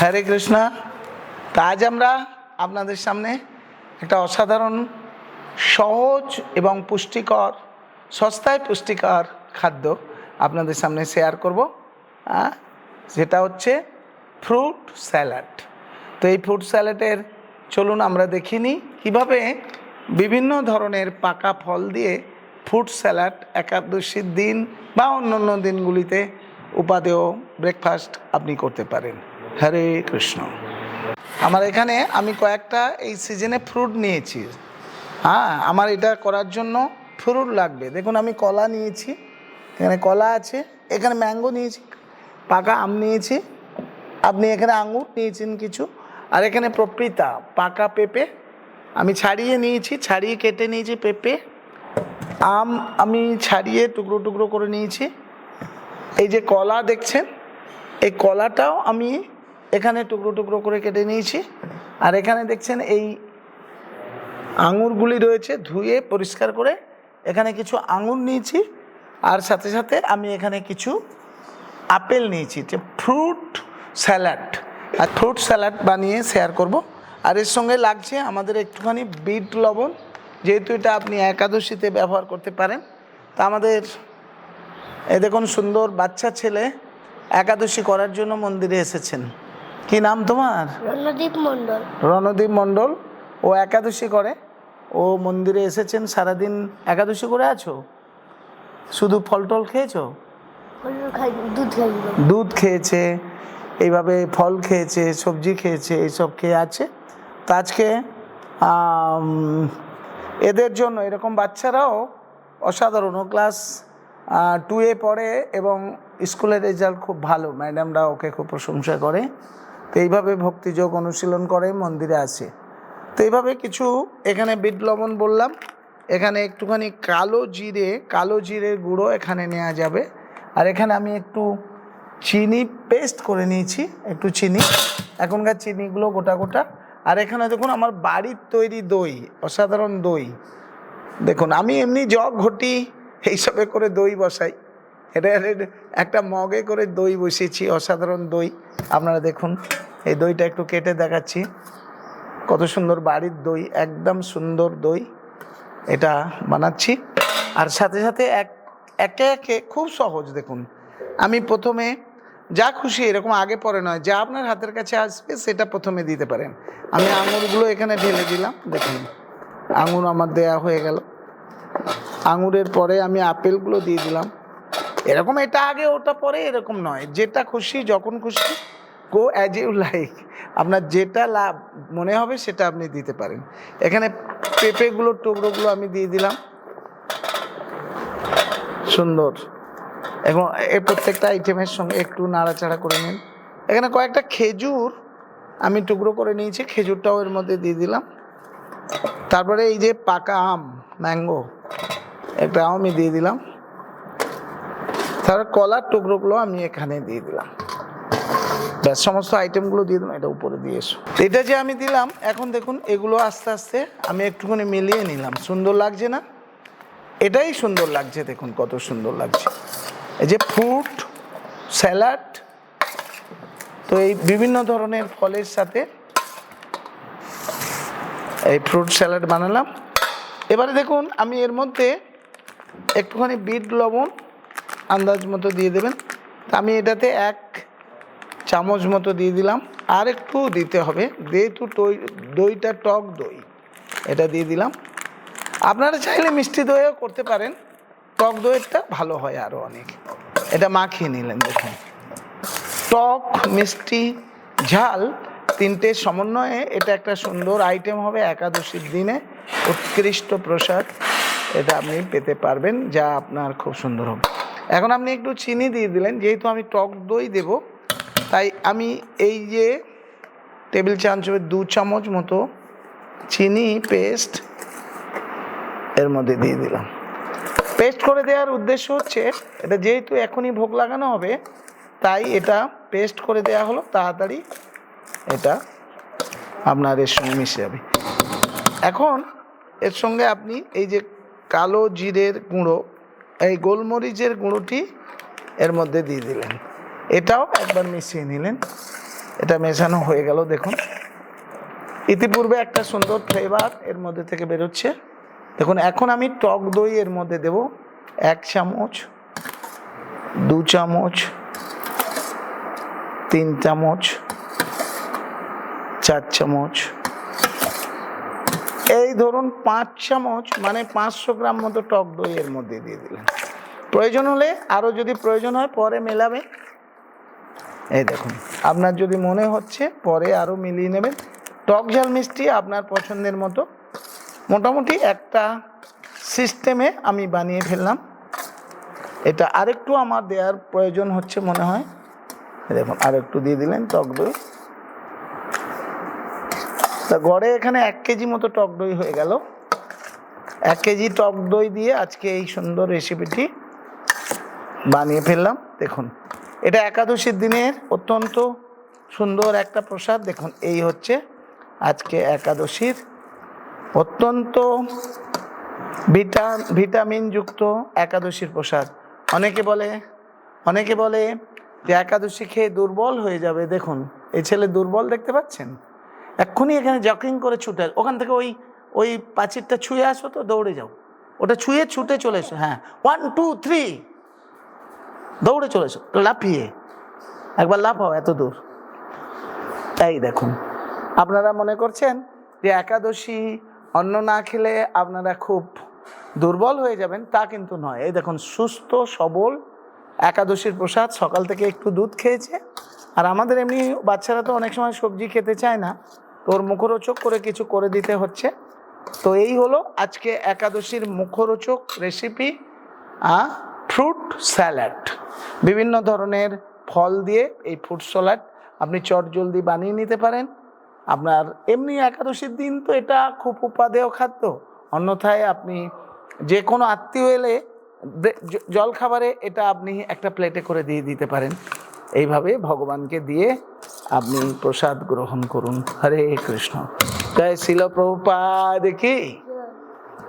হরে কৃষ্ণা। তা আজ আমরা আপনাদের সামনে একটা অসাধারণ, সহজ এবং পুষ্টিকর, সস্তায় পুষ্টিকর খাদ্য আপনাদের সামনে শেয়ার করব। যেটা হচ্ছে ফ্রুট স্যালাড তো এই ফ্রুট স্যালাডের চলুন আমরা দেখিনি কীভাবে বিভিন্ন ধরনের পাকা ফল দিয়ে ফ্রুট স্যালাড একাদশীর দিন বা অন্য অন্য দিনগুলিতে উপাদেয় ব্রেকফাস্ট আপনি করতে পারেন। হরে কৃষ্ণ। আমার এখানে আমি কয়েকটা এই সিজনে ফ্রুট নিয়েছি। হ্যাঁ আমার এটা করার জন্য ফ্রুট লাগবে। দেখুন, আমি কলা নিয়েছি, এখানে কলা আছে, এখানে ম্যাঙ্গো নিয়েছি, পাকা আম নিয়েছি, আপনি এখানে আঙুর নিয়েছেন কিছু, আর এখানে প্রকৃতা, পাকা পেঁপে, আমি ছাড়িয়ে নিয়েছি, ছাড়িয়ে কেটে নিয়েছি পেঁপে, আম আমি ছাড়িয়ে টুকরো টুকরো করে নিয়েছি। এই যে কলা দেখছেন, এই কলাটাও আমি এখানে টুকরো টুকরো করে কেটে নিয়েছি। আর এখানে দেখছেন এই আঙুরগুলি রয়েছে ধুয়ে পরিষ্কার করে এখানে কিছু আঙুর নিয়েছি। আর সাথে সাথে আমি এখানে কিছু আপেল নিয়েছি, যে ফ্রুট স্যালাড। আর ফ্রুট স্যালাড বানিয়ে শেয়ার করব। আর এর সঙ্গে লাগছে আমাদের একটুখানি বিট লবণ, যেহেতু এটা আপনি একাদশীতে ব্যবহার করতে পারেন। তা আমাদের, এ দেখুন সুন্দর বাচ্চা ছেলে একাদশী করার জন্য মন্দিরে এসেছেন। কি নাম তোমার? রণদীপ মণ্ডল। রণদীপ মণ্ডল। ও একাদশী করে? ও মন্দিরে এসেছেন সারাদিন একাদশী করে আছো? শুধু ফল টল খেয়েছো দুধ খেয়েছে এইভাবে ফল খেয়েছে সবজি খেয়েছে এইসব খেয়ে আছে। তো আজকে এদের জন্য এরকম বাচ্চারাও অসাধারণ। ও ক্লাস টুয়ে পড়ে এবং স্কুলের রেজাল্ট খুব ভালো। ম্যাডামরা ওকে খুব প্রশংসা করে। এইভাবে ভক্তিযোগ অনুশীলন করে মন্দিরে আসে। তো এইভাবে কিছু এখানে বিট লবণ বললাম। এখানে একটুখানি কালো জিরে, কালো জিরের গুঁড়ো এখানে নেওয়া যাবে। আর এখানে আমি একটু চিনি পেস্ট করে নিয়েছি, একটু চিনি। এখনকার চিনিগুলো গোটা গোটা। আর এখানে দেখুন আমার বাড়ির তৈরি দই, অসাধারণ দই। দেখুন, আমি এমনি জগ ঘটি এইসবে করে দই বসাই। এটা একটা মগে করে দই বসিয়েছি, অসাধারণ দই। আপনারা দেখুন, এই দইটা একটু কেটে দেখাচ্ছি। কত সুন্দর বাড়ির দই, একদম সুন্দর দই। এটা বানাচ্ছি। আর সাথে সাথে এক, একে একে খুব সহজ দেখুন। আমি প্রথমে যা খুশি এরকম আগে পরে নয়, যা আপনার হাতের কাছে আসবে সেটা প্রথমে দিতে পারেন। আমি আঙুরগুলো এখানে ঢেলে দিলাম, দেখুন। আঙুর আমার দেয়া হয়ে গেল। আঙুরের পরে আমি আপেলগুলো দিয়ে দিলাম। এরকম এটা আগে, ওটা পরে এরকম নয়। যেটা খুশি, যখন খুশি গো অ্যাজ ইউ লাইক আপনার যেটা লাভ, মনে হবে সেটা আপনি দিতে পারেন। এখানে পেঁপেগুলোর টুকরোগুলো আমি দিয়ে দিলাম। সুন্দর। এবং এই প্রত্যেকটা আইটেমের সঙ্গে একটু নাড়াচাড়া করে নিন। এখানে কয়েকটা খেজুর আমি টুকরো করে নিয়েছি, খেজুরটাও এর মধ্যে দিয়ে দিলাম। তারপরে এই যে পাকা আম ম্যাঙ্গো একটা আমি দিয়ে দিলাম। তারপর কলার টুকরোগুলো আমি এখানে দিয়ে দিলাম। ব্যাস, সমস্ত আইটেমগুলো দিয়ে দিলাম, এটা উপরে দিয়ে এসো। এটা যে আমি দিলাম, এখন দেখুন, এগুলো আস্তে আস্তে আমি একটুখানি মিলিয়ে নিলাম। সুন্দর লাগছে না? এটাই সুন্দর লাগছে, দেখুন কত সুন্দর লাগছে। এই যে ফ্রুট, স্যালাড, তো এই বিভিন্ন ধরনের ফলের সাথে এই ফ্রুট, স্যালাড বানালাম। এবারে দেখুন, আমি এর মধ্যে একটুখানি বিট, লবণ আন্দাজ মতো দিয়ে দেবেন। আমি এটাতে এক চামচ মতো দিয়ে দিলাম। আর একটু দিতে হবে। যেহেতু দই, দইটা টক দই, এটা দিয়ে দিলাম। আপনারা চাইলে মিষ্টি দইও করতে পারেন। টক দইয়েরটা ভালো হয় আরও অনেক। এটা মাখিয়ে নিলেন, দেখুন। টক, মিষ্টি, ঝাল তিনটে সমন্বয়ে এটা একটা সুন্দর আইটেম হবে একাদশীর দিনে। উৎকৃষ্ট প্রসাদ এটা আপনি পেতে পারবেন, যা আপনার খুব সুন্দর হবে। এখন আপনি একটু চিনি দিয়ে দিলেন, যেহেতু আমি টক দই দেব, তাই আমি এই যে টেবিল চামচের দু চামচ মতো চিনি পেস্ট এর মধ্যে দিয়ে দিলাম। পেস্ট করে দেওয়ার উদ্দেশ্য হচ্ছে, এটা যেহেতু এখনই ভোগ লাগানো হবে, তাই এটা পেস্ট করে দেওয়া হলো, তাড়াতাড়ি এটা আপনার এর সঙ্গে মিশে যাবে। এখন এর সঙ্গে আপনি এই যে কালো জিরের গুঁড়ো এই গোলমরিচের গুঁড়োটি এর মধ্যে দিয়ে দিলেন। এটাও একবার মিশিয়ে নিলেন। এটা মেশানো হয়ে গেল, দেখুন। ইতিপূর্বে একটা সুন্দর ফ্লেভার এর মধ্যে থেকে বেরোচ্ছে। দেখুন, এখন আমি টক দই এর মধ্যে দেব। এক চামচ, দু চামচ, তিন চামচ, চার চামচ এই ধরুন পাঁচ চামচ মানে পাঁচশো গ্রাম মতো টক দই এর মধ্যে দিয়ে দিলেন প্রয়োজন হলে আরও যদি প্রয়োজন হয়, পরে মেলাবে। এই দেখুন, আপনার যদি মনে হচ্ছে, পরে আরও মিলিয়ে নেবেন। টক ঝাল মিষ্টি আপনার পছন্দের মতো। মোটামুটি একটা সিস্টেমে আমি বানিয়ে ফেললাম। এটা আরেকটু আমার দেওয়ার প্রয়োজন হচ্ছে মনে হয়। দেখুন, আরেকটু দিয়ে দিলেন টক দই। তা গড়ে এখানে এক কেজি মতো টক দই হয়ে গেল। এক কেজি টক দই দিয়ে আজকে এই সুন্দর রেসিপিটি বানিয়ে ফেললাম। দেখুন, এটা একাদশীর দিনের অত্যন্ত সুন্দর একটা প্রসাদ। দেখুন, এই হচ্ছে আজকে একাদশীর অত্যন্ত ভিটা, ভিটামিনযুক্ত একাদশীর প্রসাদ। অনেকে বলে অনেকে বলে যে একাদশী খেয়ে দুর্বল হয়ে যাবে। দেখুন, এই ছেলে দুর্বল দেখতে পাচ্ছেন? এক্ষুনি এখানে জকিং করে ছুটে ওখান থেকে ওই ওই পাঁচিরটা ছুঁয়ে আসো তো, দৌড়ে যাও। ওটা ছুঁয়ে ছুটে চলে এসো হ্যাঁ। ওয়ান টু থ্রি দৌড়ে চলে এসো, লাফিয়ে। একবার লাফাও, এত দূর। তাই দেখুন, আপনারা মনে করছেন যে একাদশী অন্ন না খেলে আপনারা খুব দুর্বল হয়ে যাবেন? তা কিন্তু নয়। এই দেখুন, সুস্থ, সবল একাদশীর প্রসাদ সকাল থেকে একটু দুধ খেয়েছে। আর আমাদের এমনি বাচ্চারা তো অনেক সময় সবজি খেতে চায় না। তো ওর মুখরোচক করে কিছু করে দিতে হচ্ছে। তো এই হলো আজকে একাদশীর মুখরোচক রেসিপি ফ্রুট স্যালাড বিভিন্ন ধরনের ফল দিয়ে এই ফ্রুট স্যালাড আপনি চট জলদি বানিয়ে নিতে পারেন। আপনার এমনি একাদশীর দিন তো এটা খুব উপাদেয় খাদ্য। অন্যথায় আপনি যে কোনো আত্মীয় এলে বে- জ- জলখাবারে এটা আপনি একটা প্লেটে করে দিয়ে দিতে পারেন। এইভাবে ভগবানকে দিয়ে আপনি প্রসাদ গ্রহণ করুন। হরে কৃষ্ণ। জয় শিল প্রভুপাদ কি?